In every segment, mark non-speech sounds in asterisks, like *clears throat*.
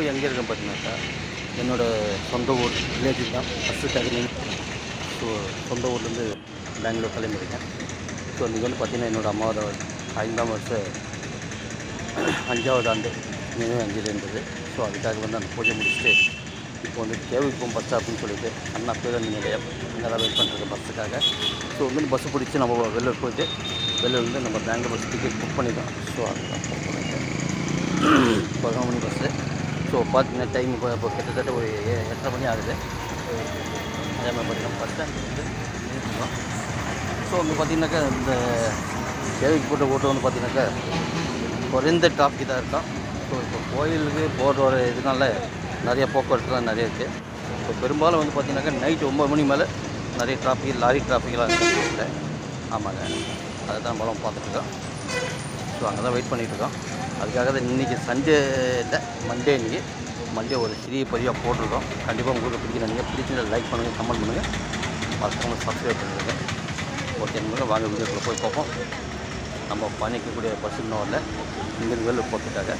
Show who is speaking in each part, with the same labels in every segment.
Speaker 1: இப்போ எங்கே இருக்கேன் பார்த்தீங்கன்னாக்கா என்னோடய சொந்த ஊர் வில்லேஜில் தான். ஃபஸ்ட்டு டெக்னிங் ஸோ சொந்த ஊர்லேருந்து பெங்களூர் கிளம்பியிருக்கேன். ஸோ இன்றைக்கி வந்து பார்த்திங்கன்னா என்னோடய அம்மாவோட ஐந்தாம் வருஷம் அஞ்சாவது ஆண்டு நினைவு அஞ்சலி இருந்தது. ஸோ அதுக்காக வந்து அந்த பூஜை முடிச்சுட்டு இப்போ வந்து தேவைப்போம் பஸ் அப்படின்னு சொல்லிட்டு அண்ணா பேருந்து நிலையம் நல்லா வெயிட் பண்ணுறது பஸ்ஸுக்காக ஸோ வந்து பஸ்ஸு பிடிச்சி நம்ம வெளில போயிட்டு வெளியூர் வந்து நம்ம பெங்களூர் பஸ் டிக்கெட் புக் பண்ணிட்டோம் ஸோ அதுதான் book *clears throat* மணி பஸ்ஸு ஸோ பார்த்தீங்கன்னா டைம் இப்போ இப்போ கிட்டத்தட்ட ஒரு எட்டரை மணி ஆகுது அதே மாதிரி பார்த்தீங்கன்னா பஸ் ஸ்டாண்ட் வந்து ஸோ பார்த்தீங்கன்னாக்கா இந்த கேவிக்கு போட்ட ஓட்டம் வந்து பார்த்தீங்கன்னாக்கா குறைந்த டிராஃபிக் தான் இருக்கும் ஸோ இப்போ கோயிலுக்கு போகிற வர இதனால நிறைய போக்குவரத்துலாம் நிறைய இருக்குது இப்போ பெரும்பாலும் வந்து பார்த்தீங்கன்னாக்கா நைட் ஒம்பது மணி மேலே நிறைய டிராஃபிக் லாரி டிராஃபிக்லாம் இருக்குது ஆமாங்க அதை தான் பார்த்துட்ருக்கோம் ஸோ அங்கே தான் வெயிட் பண்ணிகிட்ருக்கோம் அதுக்காக தான் இன்றைக்கி சண்டே இல்லை மண்டே இன்றைக்கி மண்டே ஒரு சிறிய பதிவாக போட்டிருக்கோம். கண்டிப்பாக உங்களுக்கு பிடிக்கணும் நீங்கள் பிடிச்சிருந்தா லைக் பண்ணுங்கள் கமெண்ட் பண்ணுங்கள் மறக்காம சப்ஸ்கிரைப் பண்ணுங்கள் ஓகே நம்ம வாங்க வீடியோக்குள்ளே போய் பார்ப்போம். நம்ம பயணிக்கக்கூடிய பஸ் இன்னும் வரல இங்கேருந்து வெளில போகிறதுக்காக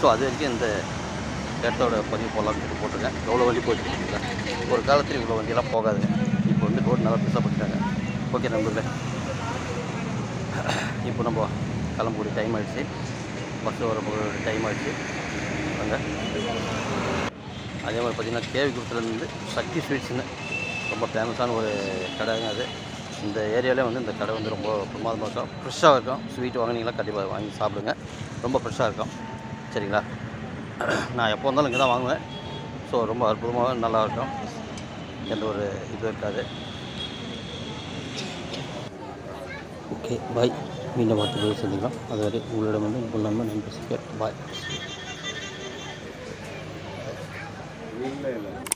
Speaker 1: ஸோ அது வரைக்கும் இந்த இடத்தோட பதிவு போடலாம்னு சொல்லி போட்டிருக்கேன். எவ்வளோ வண்டி போயிட்டு ஒரு காலத்தில் இவ்வளோ வண்டியெல்லாம் போகாதுங்க. இப்போ வந்து ரோடு நல்லா பெருசாக பண்ணிட்டாங்க ஓகே நண்பர்களே. இப்போ நம்ம கிளம்பக்கூடிய டைம் ஆகிடுச்சு பஸ் வர டைம் ஆச்சு. அங்கே அதே மாதிரி பார்த்திங்கன்னா கேவிக்குளத்துலேருந்து சக்தி ஸ்வீட்ஸுன்னு ரொம்ப ஃபேமஸான ஒரு கடைங்க அது. இந்த ஏரியாவிலே வந்து இந்த கடை வந்து ரொம்ப பிரமாதமாக இருக்கும். ஃப்ரெஷ்ஷாக இருக்கும். ஸ்வீட் வாங்கினீங்களா கண்டிப்பாக வாங்கி சாப்பிடுங்க. ரொம்ப ஃப்ரெஷ்ஷாக இருக்கும். சரிங்களா? நான் எப்போ வந்தாலும் இங்கே தான் வாங்குவேன். ஸோ ரொம்ப அற்புதமாக நல்லா இருக்கும். எந்த ஒரு இதுவும் இருக்காது. ஓகே பாய் மீண்டும் பார்த்து போய் சந்திக்கலாம். அதுவரை உங்களிடம் வந்து உங்கள் நண்பன் நன்றி பாய்
Speaker 2: இல்லை இல்லை.